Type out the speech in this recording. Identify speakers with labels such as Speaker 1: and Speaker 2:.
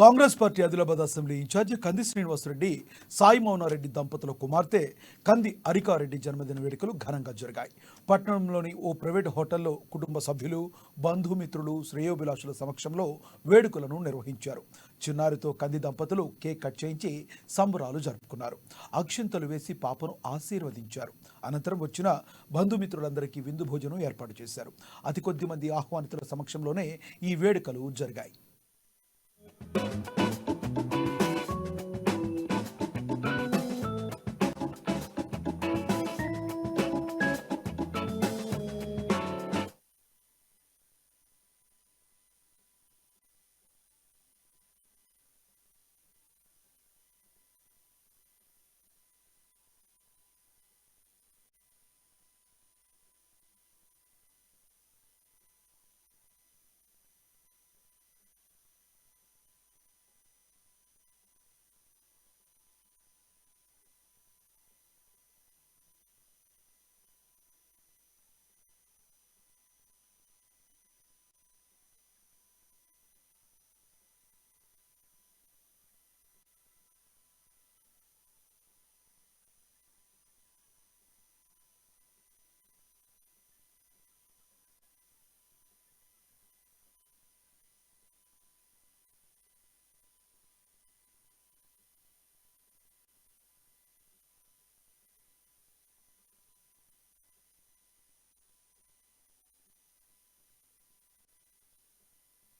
Speaker 1: Congress party Adilabad assembly incharge Kandi Srinivasa Reddy Sai మౌనారెడ్డి దంపతుల కుమార్తె కంది అరికారెడ్డి జన్మదిన వేడుకలు ఘనంగా జరిగాయి. పట్టణంలోని ఓ ప్రైవేట్ హోటల్లో కుటుంబ సభ్యులు బంధుమిత్రులు శ్రేయోభిలాషుల సమక్షంలో వేడుకలను నిర్వహించారు. చిన్నారితో కంది దంపతులు కేక్ కట్ చేయించి సంబరాలు జరుపుకున్నారు. అక్షింతలు వేసి పాపను ఆశీర్వదించారు. అనంతరం వచ్చిన బంధుమిత్రులందరికీ విందు భోజనం ఏర్పాటు చేశారు. అతి కొద్ది మంది ఆహ్వానితుల సమక్షంలోనే ఈ వేడుకలు జరిగాయి. Bye.